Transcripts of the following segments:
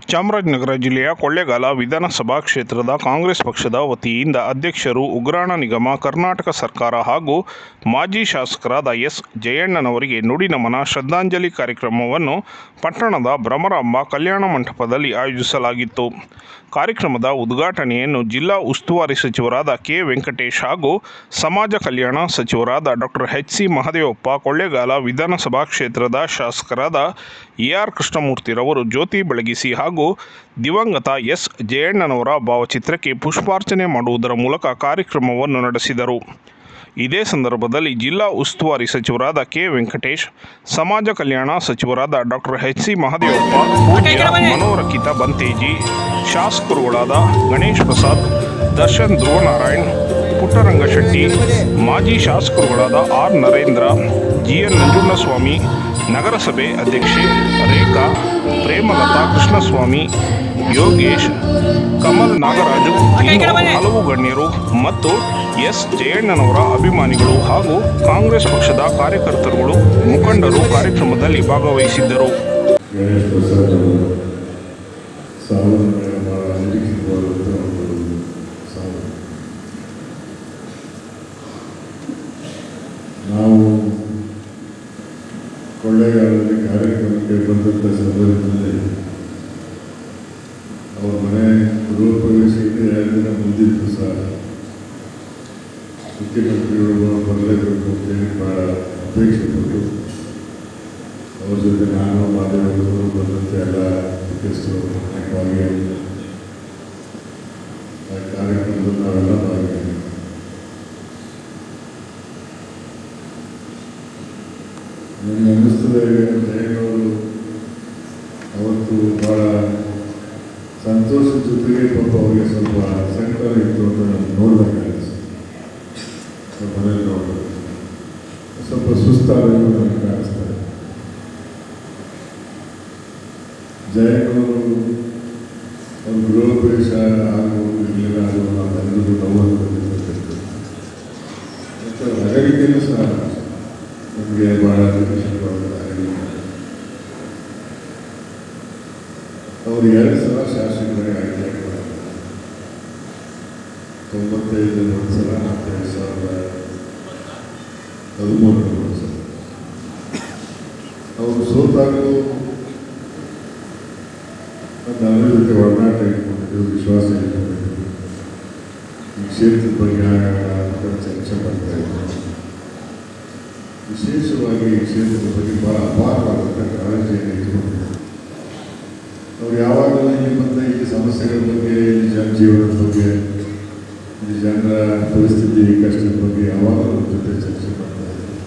ಚಾಮರಾಜನಗರ ಜಿಲ್ಲೆಯ ಕೊಳ್ಳೇಗಾಲ ವಿಧಾನಸಭಾ ಕ್ಷೇತ್ರದ ಕಾಂಗ್ರೆಸ್ ಪಕ್ಷದ ವತಿಯಿಂದ ಅಧ್ಯಕ್ಷರು ಉಗ್ರಾಣ ನಿಗಮ, ಕರ್ನಾಟಕ ಸರ್ಕಾರ ಹಾಗೂ ಮಾಜಿ ಶಾಸಕರಾದ ಎಸ್. ಜಯಣ್ಣನವರಿಗೆ ನುಡಿ ನಮನ, ಶ್ರದ್ಧಾಂಜಲಿ ಕಾರ್ಯಕ್ರಮವನ್ನು ಪಟ್ಟಣದ ಭ್ರಮರಾಂಬ ಕಲ್ಯಾಣ ಮಂಟಪದಲ್ಲಿ ಆಯೋಜಿಸಲಾಗಿತ್ತು. ಕಾರ್ಯಕ್ರಮದ ಉದ್ಘಾಟನೆಯನ್ನು ಜಿಲ್ಲಾ ಉಸ್ತುವಾರಿ ಸಚಿವರಾದ ಕೆ. ವೆಂಕಟೇಶ್ ಹಾಗೂ ಸಮಾಜ ಕಲ್ಯಾಣ ಸಚಿವರಾದ doctor H. C. Mahadevappa, Kollegal ವಿಧಾನಸಭಾ ಕ್ಷೇತ್ರದ ಶಾಸಕರಾದ ಎ ಆರ್ ಕೃಷ್ಣಮೂರ್ತಿರವರು ಜ್ಯೋತಿ ಬೆಳಗಿಸಿ ಹಾಗೂ ದಿವಂಗತ ಎಸ್ ಜಯಣ್ಣನವರ ಭಾವಚಿತ್ರಕ್ಕೆ ಪುಷ್ಪಾರ್ಚನೆ ಮಾಡುವುದರ ಮೂಲಕ ಕಾರ್ಯಕ್ರಮವನ್ನು ನಡೆಸಿದರು. ಇದೇ ಸಂದರ್ಭದಲ್ಲಿ ಜಿಲ್ಲಾ ಉಸ್ತುವಾರಿ ಸಚಿವರಾದ ಕೆ ವೆಂಕಟೇಶ್, ಸಮಾಜ ಕಲ್ಯಾಣ ಸಚಿವರಾದ ಡಾಕ್ಟರ್ ಎಚ್ ಸಿ ಮಹದೇವಪ್ಪ, ಪೂಜ್ಯ ಮನೋರಕಿತ ಬಂತೇಜಿ, ಶಾಸಕರುಗಳಾದ ಗಣೇಶ್ ಪ್ರಸಾದ್, ದರ್ಶನ್ ಧ್ರುವನಾರಾಯಣ್, ಪುಟ್ಟರಂಗಶೆಟ್ಟಿ, ಮಾಜಿ ಶಾಸಕರುಗಳಾದ R Narendra, G N Nanjundaswamy ನಗರಸಭೆ ಅಧ್ಯಕ್ಷೆ ರೇಖಾ ಪ್ರೇಮಲತಾ ಕೃಷ್ಣಸ್ವಾಮಿ ಯೋಗೇಶ್ ಕಮಲ್ ನಾಗರಾಜು ಹಲವು ಗಣ್ಯರು ಮತ್ತು ಎಸ್ ಜಯಣ್ಣನವರ ಅಭಿಮಾನಿಗಳು ಹಾಗೂ ಕಾಂಗ್ರೆಸ್ ಪಕ್ಷದ ಕಾರ್ಯಕರ್ತರುಗಳು ಮುಖಂಡರು ಕಾರ್ಯಕ್ರಮದಲ್ಲಿ ಭಾಗವಹಿಸಿದ್ದರು. ಗಣೇಶ್ ಪ್ರಸಾದ್ ಅವರು ಸಾವಿನ ಭಾಳ ನಿರೀಕ್ಷಿತವಾದಂಥ ಒಂದು ಸಾವು ನಾವು ಕೊಳ್ಳೇಗಾಲದಲ್ಲಿ ಕಾರ್ಯಕ್ರಮಕ್ಕೆ ಬಂದಂಥ ಸಂದರ್ಭದಲ್ಲಿ ಅವ್ರ ಮನೆ ಗೃಹ ಪ್ರವೇಶಕ್ಕೆ ಎರಡು ದಿನ ಮುಂದಿದ್ದು ಸಹ ಮುಖ್ಯಮಂತ್ರಿಗಳು ಬರಲೇಬೇಕು ಅಂತೇಳಿ ಭಾಳ ಅಪೇಕ್ಷೆ ಪಟ್ಟು ಅವ್ರ ಜೊತೆ ನಾನು, ಮಾಧ್ಯಮದವರು ಬಂದಂತೆ ಎಲ್ಲ ಮುಖ್ಯಸ್ಥರು ಭಾಗಿಯಾಗಿದ್ದರು ಆ ಕಾರ್ಯಕ್ರಮದಲ್ಲಿ ನಾವೆಲ್ಲ ಭಾಗಿಯಾಗಿದ್ವಿ. ಜಯನವರು ಅವತ್ತು ಭಾಳ ಸಂತೋಷದ ಜೊತೆಗೆ ಪಾಪ ಅವರಿಗೆ ಸ್ವಲ್ಪ ಸಂಕಟ ಇತ್ತು ಅಂತ ನಾನು ಸ್ವಲ್ಪ ಮನೇಲಿ ನೋಡಬೇಕು. ಸ್ವಲ್ಪ ಸುಸ್ತಾದರೂ ನನಗೆ ಜಯನವರು ಅವ್ರ ಗೃಹ ಪ್ರವೇಶ ಆಗುವುದು ಇರಲಿಲ್ಲ ಅದು ನಾವೆಲ್ಲರಿಗೂ ನೋವನ್ನು ಬಂದಿರ್ತಕ್ಕಂಥದ್ದು ಮತ್ತು ಅಗಲಿಕೆಯೂ ಸಹ ನಮಗೆ ಬಹಳ ನಿರೀಕ್ಷಿತವಾದ ಅಗಲಿಕೆ ಅವರು ಎರಡು ಸಲ ಶಾಸಕರಿಗೆ ಆಯ್ಕೆ ತೊಂಬತ್ತೈದು ಒಂದು ಸಲ ಹತ್ತೈದು ಸಾವಿರದ ಹದಿಮೂರು ಒಂದು ಸಲ ಅವರು ಸೋತಾಗಲೂ ಅವರ ಜೊತೆ ಒಡನಾಟ ಇಟ್ಕೊಂಡಿದ್ದು ವಿಶ್ವಾಸ ಇಟ್ಕೊಂಡಿದ್ದು ಈ ಕ್ಷೇತ್ರದ ಬಗ್ಗೆ ಅಂತ ಚರ್ಚೆ ಮಾಡ್ತಾ ಇದ್ದಾರೆ ವಿಶೇಷವಾಗಿ ಈ ಕ್ಷೇತ್ರದ ಬಗ್ಗೆ ಅಪಾರವಾದಂಥ ಕಾಳಜಿಯನ್ನು ಇಟ್ಕೊಂಡಿದ್ದಾರೆ ಅವ್ರು ಯಾವಾಗಲೂ ಇಲ್ಲಿ ಬಂದ ಈ ಸಮಸ್ಯೆಗಳ ಬಗ್ಗೆ ಜನಜೀವನದ ಬಗ್ಗೆ ಜನರ ಪರಿಸ್ಥಿತಿ ಕಷ್ಟದ ಬಗ್ಗೆ ಯಾವಾಗಲೂ ಜೊತೆ ಚರ್ಚೆ ಮಾಡ್ತಾ ಇದ್ದಾರೆ.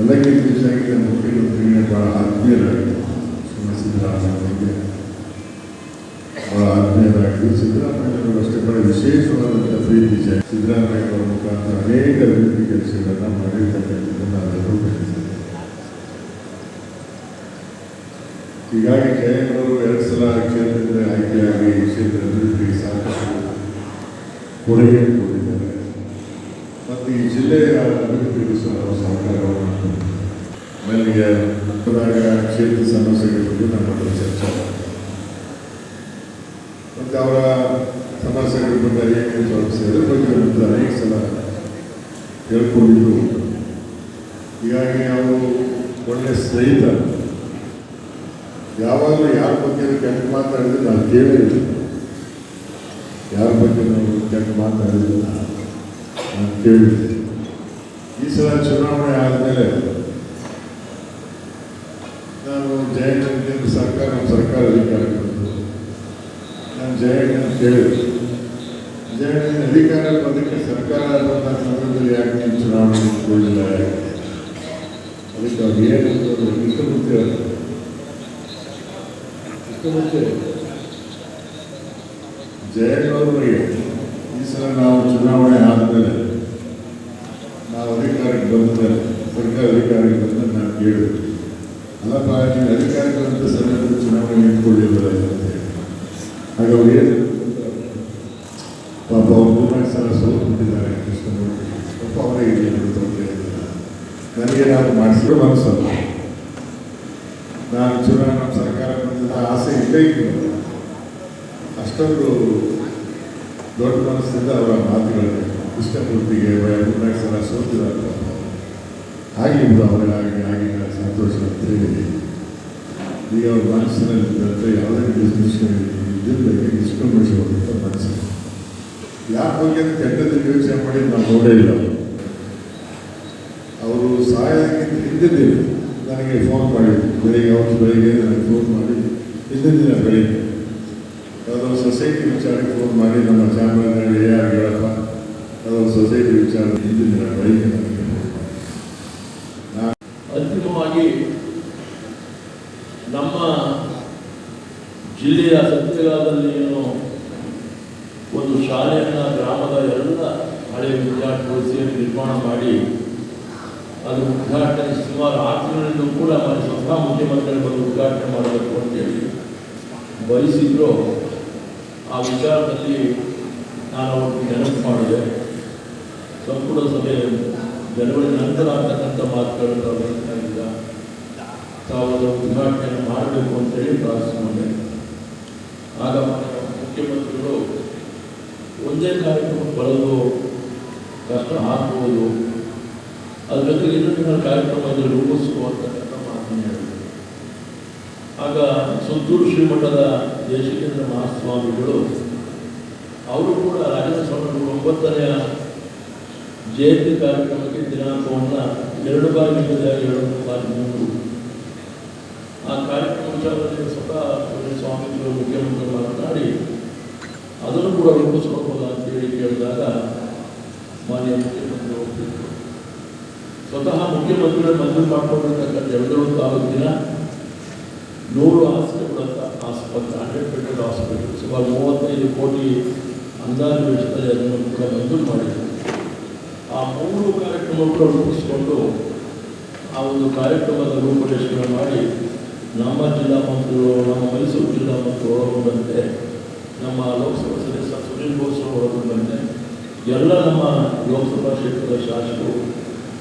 ಎಲ್ಲಕ್ಕಿಂತ ಹೆಚ್ಚಾಗಿ ನಮ್ಮ ಮುಖ್ಯಮಂತ್ರಿಗೆ ಬಹಳ ಆತ್ಮೀಯರಾಗಿದ್ದಾರೆ ಶ್ರೀಮತಿ ಸಿದ್ದರಾಮಯ್ಯ ಅವರಿಗೆ ಬಹಳ ಆತ್ಮೀಯರಾಗಿದ್ದು ಸಿದ್ದರಾಮಯ್ಯವರು ಅಷ್ಟೇ, ಬಹಳ ವಿಶೇಷವಾದಂಥ ಪ್ರೀತಿ ಸಿದ್ದರಾಮಯ್ಯ ಮುಖಾಂತರ ಅನೇಕ ಅಭಿವೃದ್ಧಿ ಕೆಲಸಗಳನ್ನು ಮಾಡಿರ್ತಕ್ಕಂಥದ್ದನ್ನು ನಾವೆಲ್ಲರೂ ಹೀಗಾಗಿ ಜಯಂತರು ಎರಡು ಸಲ ಕ್ಷೇತ್ರದಿಂದ ಆಯ್ಕೆಯಾಗಿ ಕ್ಷೇತ್ರ ಅಭಿವೃದ್ಧಿಗೆ ಸಾಕಷ್ಟು ಕೊಡುಗೆ ಕೊಟ್ಟಿದ್ದಾರೆ. ಮತ್ತು ಈ ಜಿಲ್ಲೆಯ ಅಭಿವೃದ್ಧಿಗೂ ಸಹ ಸಹಕಾರವನ್ನು ಆಮೇಲೆ ಹೋದಾಗ ಕ್ಷೇತ್ರ ಸಮಸ್ಯೆಗಳ ಬಗ್ಗೆ ನಮ್ಮ ಚರ್ಚೆ ಮತ್ತು ಅವರ ಸಮಸ್ಯೆಗಳ ಬಗ್ಗೆ ಅನೇಕ ಸಮಸ್ಯೆ ಅದ್ರ ಬಗ್ಗೆ ಒಂದು ಅನೇಕ ಸಲ ಹೇಳ್ಕೊಂಡಿದ್ದು. ಹೀಗಾಗಿ ಅವರು ಒಳ್ಳೆಯ ಸ್ನೇಹಿತ ಯಾವಾಗಲೂ ಯಾರ ಬಗ್ಗೆ ಕೆಟ್ಟ ಮಾತಾಡಿದ್ರೆ ನಾನು ಕೇಳಿಲ್ಲ ಯಾರ ಬಗ್ಗೆ ನಾವು ಕೆಟ್ಟ ಮಾತಾಡಿದ್ರೆ ನಾನು ಕೇಳಿದ್ದೆ ಈ ಸಲ ಚುನಾವಣೆ ಆದಮೇಲೆ ನಾನು ಜಯಣ್ಣ ಸರ್ಕಾರ ನಮ್ಮ ಸರ್ಕಾರ ಅಧಿಕಾರ ಬಂತು ನಾನು ಜಯಣ್ಣ ಕೇಳಿದೆ ಜಯಣ್ಣ ಅಧಿಕಾರ ಬಂದಕ್ಕೆ ಸರ್ಕಾರ ಬಂದ ಸಂದರ್ಭದಲ್ಲಿ ಯಾಕೆ ನೀವು ಚುನಾವಣೆ ನಿಂತ್ಕೊಳ್ಳಿಲ್ಲ ಅದಕ್ಕೆ ಅವ್ರು ಏನು ಇಷ್ಟು ಮುಂಚೆ ಈ ಸಲ ನಾವು ಚುನಾವಣೆ ಆದಮೇಲೆ ನಾವು ಅಧಿಕಾರಕ್ಕೆ ಬಂದ ಸರ್ಕಾರ ಅಧಿಕಾರಕ್ಕೆ ಬಂದ ನಾನು ಕೇಳಿದೆ. ಅಲ್ಲಪ್ಪ ನೀವು ಅಧಿಕಾರಕ್ಕೆ ಬಂದ ಸಂದರ್ಭದಲ್ಲಿ ಚುನಾವಣೆ ಹೇಳಿ. ಆಗ ಅವ್ರು ಏನು ಪಾಪ ಅವ್ರು ಮೂರ್ನಾಲ್ಕು ಸಲ ಸೋತ್ಬಿಟ್ಟಿದ್ದಾರೆ, ಕೃಷ್ಣಮೂರ್ತಿ. ಪಾಪ ಅವರೇ ಇಲ್ಲಿ ತೊಂದರೆ ಇಲ್ಲ ನನಗೆ ಮನಸ್ಸಲ್ಲ. ನಾನು ಚುನಾವಣಾ ಸರ್ಕಾರ ಬಂದಿದ್ದ ಆಸೆ ಇದ್ದೇ ಇತ್ತು. ಅಷ್ಟೊಂದು ದೊಡ್ಡ ಮನಸ್ಸಿಂದ ಅವರ ಮಾತುಗಳಿಗೆ ಮೂರ್ನಾಲ್ಕು ಸಲ ಸೋತಿದ್ದಾರೆ ಆಗಿದ್ದು ಅವರಾಗಿ ಆಗಿನ ಸಂತೋಷ ಅಂತ ಹೇಳಿ ಈಗ ಅವ್ರ ಮನಸ್ಸಿನಲ್ಲಿ ಯಾವುದೇ ಇದ್ದಿದ್ದಕ್ಕೆ ಡಿಸ್ಕ್ರಿಮಿನೇಷನ್ ಅಂತ ಮನಸ್ಸು. ಯಾಕೆ ಹೋಗಿ ಅಂತ ಕೆಟ್ಟದ್ದು ಯೋಚನೆ ಮಾಡಿ ನಾನು ನೋಡೇ ಇಲ್ಲ. ಅವರು ಸಹಾಯಕ್ಕಿಂತ ಹಿಂದಿದ್ದೀವಿ ನನಗೆ ಫೋನ್ ಮಾಡಿದ್ದು ಬೆಳಿಗ್ಗೆ ಅವತ್ತು ಬೆಳಿಗ್ಗೆ ನನಗೆ ಫೋನ್ ಮಾಡಿ ಹಿಂದಿನ ದಿನ ಬೆಳಿಗ್ಗೆ ಯಾವುದೋ ಸೊಸೈಟಿ ಮಾಡಿ ನಮ್ಮ ಚಾಮರಾಜನಗರ ಹೇಳಪ್ಪ ಯಾವುದೋ ಸೊಸೈಟಿ ವಿಚಾರ ಹಿಂದಿನ ಬೈಕ್ ಅಂತಿಮವಾಗಿ ನಮ್ಮ ಜಿಲ್ಲೆಯ ಸತ್ಯಗಾಲದಲ್ಲಿ ಏನು ಒಂದು ಶಾಲೆಯನ್ನು ಗ್ರಾಮದ ಎಲ್ಲ ಹಳೆಯ ವಿದ್ಯಾರ್ಥಿಗಳು ಸೇರಿ ನಿರ್ಮಾಣ ಮಾಡಿ, ಅದು ಉದ್ಘಾಟನೆ ಸುಮಾರು ಆರು ತಿಂಗಳಿಂದ ಕೂಡ ಮಾಡಿ ಸ್ವತಃ ಮುಖ್ಯಮಂತ್ರಿಗಳು ಬಂದು ಉದ್ಘಾಟನೆ ಮಾಡಬೇಕು ಅಂತೇಳಿ ಬಯಸಿದ್ರು. ಆ ವಿಚಾರದಲ್ಲಿ ನಾನು ಅವ್ರಿಗೆ ನೆನಪು ಮಾಡಿದೆ. ಸಂಪುಟ ಸಭೆ ಜನವರಿ ನಂತರ ಆಗ್ತಕ್ಕಂಥ ಮಾತುಗಳನ್ನು ನಾವು ಹೇಳ್ತಾ ಇದ್ದ. ತಾವು ಉದ್ಘಾಟನೆಯನ್ನು ಮಾಡಬೇಕು ಅಂತೇಳಿ ಪ್ರಾರ್ಥಿಸಿಕೊಂಡೆ ಆಗ ಮುಖ್ಯಮಂತ್ರಿಗಳು ಒಂದೇ ಕಾರ್ಯಕ್ರಮ ಬರೋದು ಕಷ್ಟ ಆಗ್ಬೋದು ಅದರ ಜೊತೆಗೆ ಇನ್ನೊಂದು ರೂಪಿಸುವಂತಕ್ಕಂಥ ಮಾತನ್ನು ಹೇಳಿದರು ಆಗ ಸುತ್ತೂರು ಶ್ರೀಮಠದ ದೇಶಿಕೇಂದ್ರ ಮಹಾಸ್ವಾಮಿಗಳು, ಅವರು ಕೂಡ ರಾಜೇಂದ್ರ ಸ್ವಾಮಿಗಳು ಒಂಬತ್ತನೆಯ ಜಯಂತಿ ಕಾರ್ಯಕ್ರಮಕ್ಕೆ ದಿನಾಂಕವನ್ನು ಎರಡು ಬಾರಿ ನೀಡಿದ್ದಾರೆ, ಎರಡು ಬಾರಿ ಮೂರು. ಆ ಕಾರ್ಯಕ್ರಮ ವಿಚಾರದಲ್ಲಿ ಸ್ವತಃ ಸ್ವಾಮೀಜಿಗಳು ಮುಖ್ಯಮಂತ್ರಿಗಳು ಮಾತನಾಡಿ, ಅದನ್ನು ಕೂಡ ರೂಪಾಯಿಸ್ಕೊಂಬಲ ಅಂತ ಹೇಳಿ ಕೇಳಿದಾಗ ಮಾನ್ಯ ಮುಖ್ಯಮಂತ್ರಿ ಒಪ್ಪಿದ್ರು ಸ್ವತಃ ಮುಖ್ಯಮಂತ್ರಿಗಳು ಮಂಜೂರು ಮಾಡಿಕೊಂಡಿರ್ತಕ್ಕಂಥ ಎರಡು ತಾಲೂಕಿನ ನೂರು ಹಾಸಿಗೆಗಳಂತ ಆಸ್ಪತ್ರೆ ಹಂಡ್ರೆಡ್ ಬೆಡೆಡ್ ಹಾಸ್ಪಿಟಲ್ ಸುಮಾರು ಮೂವತ್ತೈದು ಕೋಟಿ ಅಂದಾಜು ವೆಚ್ಚದಲ್ಲಿ ಅದನ್ನು ಕೂಡ ಮಂಜೂರು ಮಾಡಿದರು. ಆ ಮೂರು ಕಾರ್ಯಕ್ರಮಗಳು ರೂಪಿಸಿಕೊಂಡು ಆ ಒಂದು ಕಾರ್ಯಕ್ರಮದ ರೂಪರೇಷಣೆ ಮಾಡಿ ನಮ್ಮ ಜಿಲ್ಲಾ ಮಂತ್ರಿಗಳು, ನಮ್ಮ ಮೈಸೂರು ಜಿಲ್ಲಾ ಮಂತ್ರಿ ಒಳಗೊಂಡಂತೆ ನಮ್ಮ ಲೋಕಸಭಾ ಸದಸ್ಯ ಸುನೀಲ್ ಬೋಸ್ ಒಳಗೊಂಡಂತೆ ಎಲ್ಲ ನಮ್ಮ ಲೋಕಸಭಾ ಕ್ಷೇತ್ರದ ಶಾಸಕರು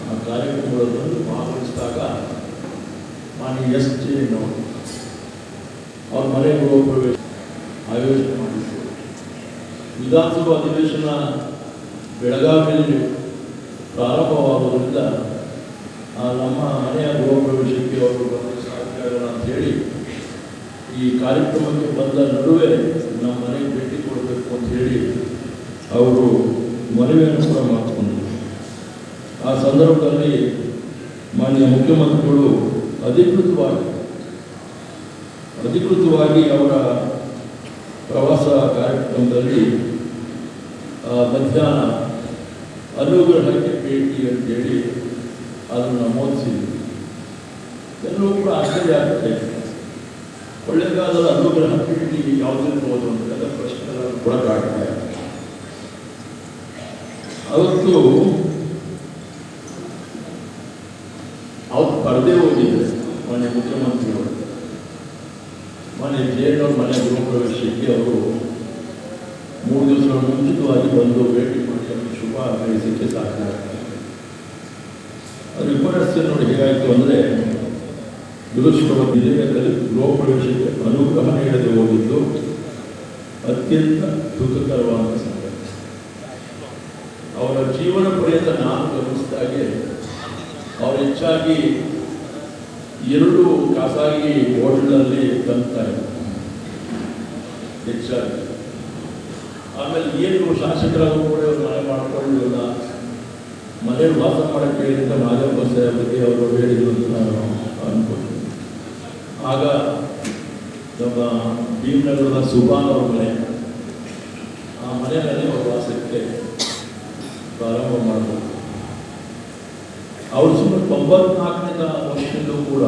ಆ ಕಾರ್ಯಕ್ರಮಗಳನ್ನು ಭಾಗವಹಿಸಿದಾಗ ಮಾನ್ಯ ಎಸ್ ಜೆ ಅವ್ರ ಮನೆ ಗೃಹ ಪ್ರವೇಶ. ಆಯೋಜನೆ ಮಾಡಿದ್ರು. ವಿಧಾನಸಭಾ ಅಧಿವೇಶನ ಬೆಳಗಾವಿಯಲ್ಲಿ ಪ್ರಾರಂಭವಾಗುವುದರಿಂದ ನಮ್ಮ ಮನೆಯ ಗೃಹ ಪ್ರವೇಶಕ್ಕೆ ಅವರು ಬರಲು ಸಾಧ್ಯ ಈ ಕಾರ್ಯಕ್ರಮಕ್ಕೆ ಬಂದ ನಡುವೆ ನಮ್ಮ ಮನೆಗೆ ಭೇಟಿ ಕೊಡಬೇಕು ಅಂತ ಹೇಳಿ ಅವರು ಮನವಿಯನ್ನು ಕೂಡ ಮಾಡಿಕೊಂಡರು. ಆ ಸಂದರ್ಭದಲ್ಲಿ ಮಾನ್ಯ ಮುಖ್ಯಮಂತ್ರಿಗಳು ಅಧಿಕೃತವಾಗಿ ಅಧಿಕೃತವಾಗಿ ಅವರ ಪ್ರವಾಸ ಕಾರ್ಯಕ್ರಮದಲ್ಲಿ ಮಧ್ಯಾಹ್ನ ಅನುಗ್ರಹಕ್ಕೆ ಭೇಟಿ ಅಂತೇಳಿ ಅದನ್ನು ನಮೂದಿಸಿದ್ವಿ. ಎಲ್ಲರೂ ಕೂಡ ಆಶ್ಚರ್ಯ ಆಗ್ತದೆ ಕೊಳ್ಳೇಗಾಲದ ಅನುಗ್ರಹ ಭೇಟಿ ಯಾವುದಿರ್ಬೋದು ಅಂತ ಪ್ರಶ್ನೆಗಳನ್ನು ಕೂಡ ಕಾಡ್ತಾರೆ ಅವತ್ತು ಅವತ್ತು ಪರದೆ ಹೋಗಿದ್ದೆ ಮಾನ್ಯ ಮುಖ್ಯಮಂತ್ರಿಗಳು ಮನೆ ಜೇನವ್ರ ಮನೆ ಗೃಹಪ್ರವೇಶಕ್ಕೆ ಅವರು ಮೂರು ದಿವಸ ಮುಂಚಿತವಾಗಿ ಬಂದು ಭೇಟಿ ಮಾಡಿ ಅವರು ಶುಭ ಹಾರೈಸಲಿಕ್ಕೆ ಸಾಧ್ಯ ಅದು ವಿಪರ್ಯಾಸ ನೋಡಿ ಹೇಗಾಯಿತು ಅಂದರೆ ದುರದೃಷ್ಟವ ವಿಜಯದಲ್ಲಿ ಗೃಹ ಪ್ರವೇಶಕ್ಕೆ ಅನುಗ್ರಹ ನೀಡದೆ ಹೋಗಿದ್ದು ಅತ್ಯಂತ ದುಃಖಕರವಾದ ಸಂಗತಿ. ಅವರ ಜೀವನ ಪರ್ಯಂತ ನಾನು ಗಮನಿಸಿದಾಗೆ, ಅವರು ಹೆಚ್ಚಾಗಿ ಎರಡು ಖಾಸಗಿ ಹೋಟೆಲ್ನಲ್ಲಿ ತಂತಾರೆ ಹೆಚ್ಚಾಗಿ. ಆಮೇಲೆ ಏನು ಶಾಸಕರಾಗೂ ಕೂಡ ಮನೆ ಮಾಡಿಕೊಳ್ಳಿಲ್ಲ ಮನೆ ವಾಸ ಮಾಡಕ್ಕೆ ಹೇಳಿದಂತ ಮಾದೇವ ಬಗ್ಗೆ ಅವರು ಹೇಳಿದ್ರು ಅಂತ ನಾನು ಅನ್ಕೊಳ್ತೀನಿ. ಆಗ ನಮ್ಮ ಭೀಮನಗರದ ಸುಭಾನ್ ಅವ್ರ ಮನೆ, ಆ ಮನೆಯಲ್ಲಿ ಅವ್ರ ವಾಸಕ್ಕೆ ಪ್ರಾರಂಭ ಮಾಡಬೇಕು ಅವರು ಸುಮಾರು ತೊಂಬತ್ನಾಲ್ಕನೇ ವರ್ಷದಲ್ಲೂ ಕೂಡ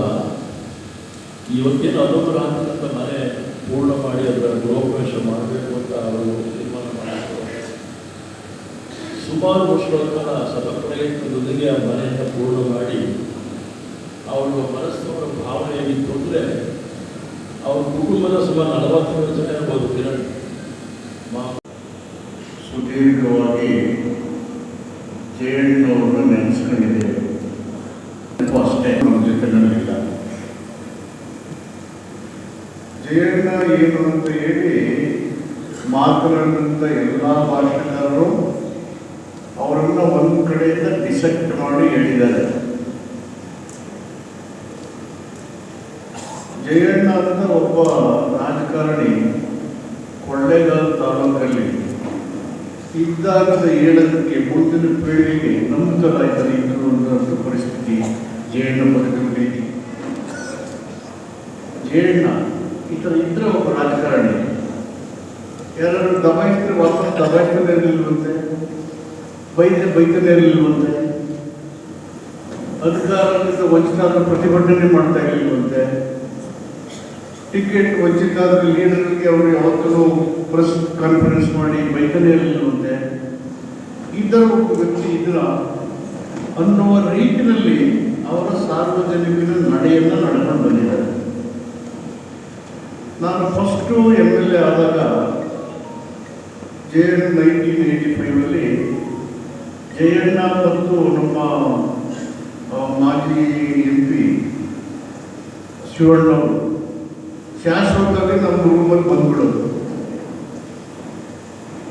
ಇವತ್ತೇನು ಅನುಗ್ರಹ ಅಂತ ಮನೆ ಪೂರ್ಣ ಮಾಡಿ ಅದರ ಗೃಹಪ್ರವೇಶ ಮಾಡಬೇಕು ಅಂತ ಅವರು ತೀರ್ಮಾನ ಮಾಡಿದ್ರು. ಸುಮಾರು ವರ್ಷಗಳ ಕಾಲ ಸತಪ್ರಯತ್ನದೊಂದಿಗೆ ಆ ಮನೆಯನ್ನು ಪೂರ್ಣ ಮಾಡಿ ಅವರ ಮನಸ್ಸಿನವರ ಭಾವನೆ ಏನಿತ್ತು ಅಂದರೆ ಅವ್ರ ಕುಟುಂಬದ ಸುಮಾರು ನಲವತ್ತು ಜನ ಇರ್ಬೋದು ಕಿರಣ್ ಸುದೀರ್ಘವಾಗಿ ಜಯಣ್ಣವ್ರನ್ನ ಜಯಣ್ಣ ಏನು ಅಂತ ಹೇಳಿ ಮಾತನಾಡಿದಂಥ ಎಲ್ಲ ಭಾಷಣಕಾರರು ಅವರನ್ನು ಒಂದು ಕಡೆಯಿಂದ ಡಿಸೆಕ್ಟ್ ಮಾಡಿ ಹೇಳಿದ್ದಾರೆ. ಜಯಣ್ಣ ಅಂತ ಒಬ್ಬ ರಾಜಕಾರಣಿ ಕೊಳ್ಳೇಗಾಲ ತಾಲೂಕಲ್ಲಿ ಇದ್ದಾಗ ಹೇಳೋದಕ್ಕೆ ಮುಂದಿನ ಪೀಳಿಗೆಗೆ ನಮ್ಮ ಆಯ್ತಾರೆ ಇದ್ರು ಅನ್ನೋ ಪರಿಸ್ಥಿತಿ. ಜಯಣ್ಣ ಬದುಕಿನ ರೀತಿ ಇತರ ಇದ್ರೆ ಒಬ್ಬ ರಾಜಕಾರಣಿ. ಯಾರು ದಬಾಯಿಸಿದ್ರೆ ವಾಪಸ್ ದಬಾಯಿಸದೇ ಇರಲಿಲ್ವಂತೆ ಬೈದ್ರೆ ಬೈತಾನೆ ಇರಲಿಲ್ವಂತೆ ಅಧಿಕಾರದಿಂದ ವಂಚಿತಾದ ಪ್ರತಿಭಟನೆ ಮಾಡ್ತಾ ಇರಲಿಲ್ವಂತೆ ಟಿಕೆಟ್ ವಂಚಿತಾದ ಲೀಡರ್ಗೆ ಅವರು ಯಾವತ್ತೂ ಪ್ರೆಸ್ ಕಾನ್ಫರೆನ್ಸ್ ಮಾಡಿ ಬೈತನೇ ಇರಲಿಲ್ವಂತೆ ಇದರ ಒಬ್ಬ ವ್ಯಕ್ತಿ ಇದ್ರ ಅನ್ನುವ ರೀತಿಯಲ್ಲಿ ಅವರ ಸಾರ್ವಜನಿಕರ ನಡೆಯನ್ನು ನಡ್ಕೊಂಡು ಬಂದಿದ್ದಾರೆ. ನಾನು ಫಸ್ಟು ಎಂ ಎಲ್ ಎ ಆದಾಗ ಜೆ ಎನ್ ನೈನ್ಟೀನ್ ಏಯ್ಟಿ ಫೈವಲ್ಲಿ ಜಯಣ್ಣ ಮತ್ತು ನಮ್ಮ ಮಾಜಿ ಎಂ ಪಿ ಶಿವಣ್ಣವರು ಶಾಶ್ವತವಾಗಿ ನಮ್ಮ ರೂಮಲ್ಲಿ ಬಂದ್ಬಿಡೋದು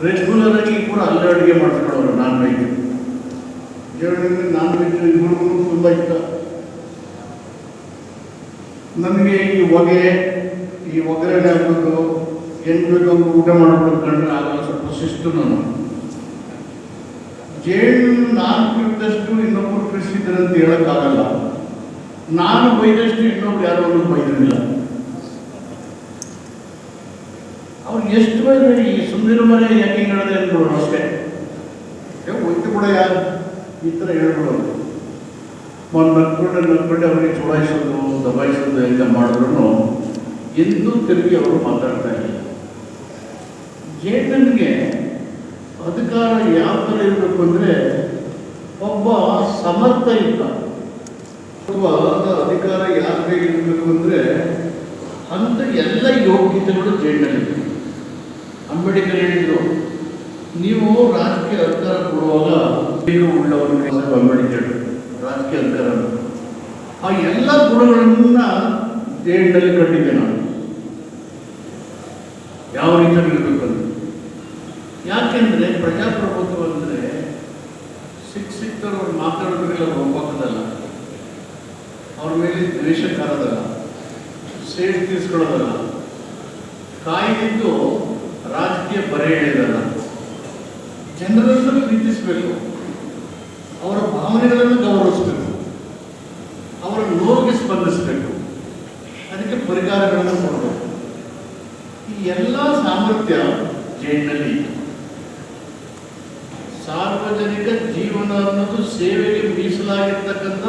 ರೆಗ್ಯುಲರ್ ಆಗಿ ಕೂಡ ಅಲ್ಲೇ ಅಡುಗೆ ಮಾಡಿಸ್ಕೊಳ್ಳೋರು ನಾನ್ ವೆಜ್. ಜೀವನದಲ್ಲಿ ನಾನ್ ವೆಜ್ ಇಬ್ಬರಿಗೂ ತುಂಬ ಇಷ್ಟ. ನನಗೆ ಈ ಹೊಗೆ, ಈ ಒಗ್ಗರಣೆ ಹಾಕೋದು ಎಂಟು ಊಟ ಮಾಡ್ಬಿಡೋದು ಕಂಡ್ರೆ ಆಗ ಸ್ವಲ್ಪ ಶಿಸ್ತು ನಾನು. ಜೇನು ನಾನು ಕುಡಿದಷ್ಟು ಇನ್ನೊಬ್ಬರು ಕೃಷಿದ್ದಾರೆ ಅಂತ ಹೇಳೋಕ್ಕಾಗಲ್ಲ. ನಾನು ಬೈದಷ್ಟು ಇನ್ನೊಬ್ರು ಯಾರೋ ಒಂದು ಬೈದಿರಲಿಲ್ಲ. ಅವ್ರು ಎಷ್ಟು ಬೈದ್ರೆ ಈ ಸುಂದರ ಮನೆ ಯಾಕೆ ಹೇಳಿದೆ ಅಂದ್ಬಿಡೋರು ಅಷ್ಟೇ. ಒಯ್ತು ಕೂಡ ಯಾರು? ಈ ಥರ ಹೇಳ್ಬಿಡೋರು ಒಂದು ನಕ್ಕೊಂಡು ನಕ್ಕೊಂಡು ಅವರಿಗೆ ಚುಡಾಯಿಸೋದು, ದಬಾಯಿಸೋದು ಎಲ್ಲ ಮಾಡಿದ್ರು ಎಂದೂ ತಿರುಗಿ ಅವರು ಮಾತಾಡ್ತಾ ಇಲ್ಲ. ಜೇಡನ್ಗೆ ಅಧಿಕಾರ ಯಾವ ಥರ ಇರಬೇಕು ಅಂದರೆ ಒಬ್ಬ ಸಮರ್ಥ ಇಲ್ಲ ಅಥವಾ ಅಧಿಕಾರ ಯಾರ ಇರಬೇಕು ಅಂದರೆ ಅಂತ ಎಲ್ಲ ಯೋಗ್ಯತೆಗಳು ಜೇಟನಿಗೆ ಅಂಬೇಡ್ಕರ್ ಹೇಳಿದ್ರು, ನೀವು ರಾಜಕೀಯ ಅಧಿಕಾರ ಕೊಡುವಾಗ ಬೇಗ ಉಳ್ಳವರು ಸಾಹೇಬ್ ಅಂಬೇಡ್ಕರ್. ಅಧಿಕಾರ ಆ ಎಲ್ಲ ಗುಣಗಳನ್ನ ದೇಹದಲ್ಲಿ ಕಟ್ಟಿದ್ದೆ ನಾನು. ಯಾವ ಅಂತ ಯಾಕೆಂದ್ರೆ ಪ್ರಜಾಪ್ರಭುತ್ವ ಅಂದ್ರೆ ಸಿಕ್ ಸಿಕ್ತರು ಅವ್ರು ಮಾತಾಡೋದ್ರಿಗೆಲ್ಲ ಒಪ್ಪಕ್ಕದಲ್ಲ ಅವ್ರ ಮೇಲೆ ದ್ವೇಷ ಕಾರದಲ್ಲ ಸೇಡ್ ತೀರಿಸ್ಕೊಳ್ಳೋದಲ್ಲ. ಕಾಯ್ದಿದ್ದು ರಾಜಕೀಯ ಬರೆ ಎಳೆದಲ್ಲ ಜನರನ್ನು ಪ್ರೀತಿಸಬೇಕು. ಅವರ ಭಾವನೆಗಳನ್ನು ಗೌರವಿಸಬೇಕು ಅವರ ನೋವಿಗೆ ಸ್ಪಂದಿಸಬೇಕು ಅದಕ್ಕೆ ಪರಿಹಾರಗಳನ್ನು ಕೊಡಬೇಕು ಈ ಎಲ್ಲ ಸಾಮರ್ಥ್ಯ ಜೈನಲ್ಲಿ ಸಾರ್ವಜನಿಕ ಜೀವನ ಅನ್ನೋದು ಸೇವೆಗೆ ಮೀಸಲಾಗಿರ್ತಕ್ಕಂಥ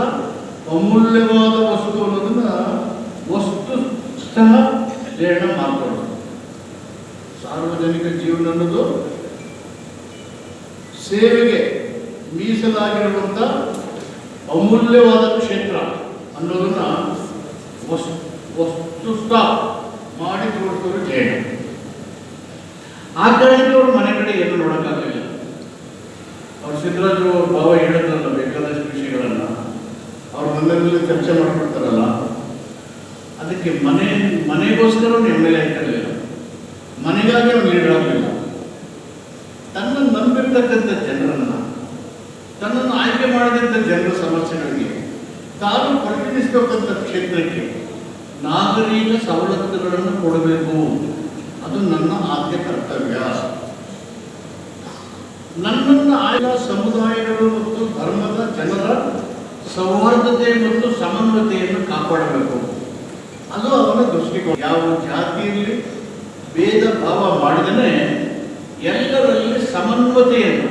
ಅಮೂಲ್ಯವಾದ ವಸ್ತು ಅನ್ನೋದನ್ನ ವಸ್ತು ಸಹ ಜೈನ ಮಾತಾಡೋದು ಸಾರ್ವಜನಿಕ ಜೀವನ ಅನ್ನೋದು ಸೇವೆಗೆ ಮೀಸಲಾಗಿರುವಂಥ ಅಮೂಲ್ಯವಾದ ಕ್ಷೇತ್ರ ಅನ್ನೋದನ್ನ ವಸ್ತು ವಸ್ತುಸ್ಥ ಮಾಡಿ ತೋರಿಸೋರು ಜಯಣ್ಣ ಆ ಕಾರಣಕ್ಕೆ ಅವ್ರ ಮನೆ ಕಡೆ ಏನು ನೋಡೋಕ್ಕಾಗಲಿಲ್ಲ ಅವ್ರು ಸಿದ್ದರಾಜು ಅವ್ರ ಭಾವ ಹೇಳಿದ್ರಲ್ಲ, ಬೇಕಾದಷ್ಟು ವಿಷಯಗಳನ್ನು. ಅವ್ರ ಮನೆಯಲ್ಲಿ ಚರ್ಚೆ ಮಾಡ್ಕೊಡ್ತಾರಲ್ಲ, ಅದಕ್ಕೆ ಮನೆ, ಮನೆಗೋಸ್ಕರ ಅವ್ನು ಎಂ ಎಲ್ ಎ ಆಗ್ತಿರಲಿಲ್ಲ ಮನೆಗಾಗಿ ಅವ್ನು ಲೀಡರ್ ಆಗಲಿಲ್ಲ. ತನ್ನ ನಂಬಿರ್ತಕ್ಕಂಥ ಜನರನ್ನ, ತನ್ನನ್ನು ಆಯ್ಕೆ ಮಾಡಿದಂಥ ಜನರ ಸಮಸ್ಯೆಗಳಿಗೆ ತಾನು ಪ್ರತಿನಿಧಿಸತಕ್ಕಂಥ ಕ್ಷೇತ್ರಕ್ಕೆ ನಾಗರಿಕ ಸವಲತ್ತುಗಳನ್ನು ಕೊಡಬೇಕು. ಅದು ನನ್ನ ಆದ್ಯ ಕರ್ತವ್ಯ. ಆಯಾ ಸಮುದಾಯಗಳು ಮತ್ತು ಧರ್ಮದ ಜನರ ಸೌಹಾರ್ದತೆ ಮತ್ತು ಸಮನ್ವತೆಯನ್ನು ಕಾಪಾಡಬೇಕು. ಅದು ಅವನ ದೃಷ್ಟಿಕೋನ. ಯಾವ ಜಾತಿಯಲ್ಲಿ ಭೇದ ಭಾವ ಮಾಡಿದರೆ ಎಲ್ಲರಲ್ಲಿ ಸಮನ್ವತೆಯನ್ನು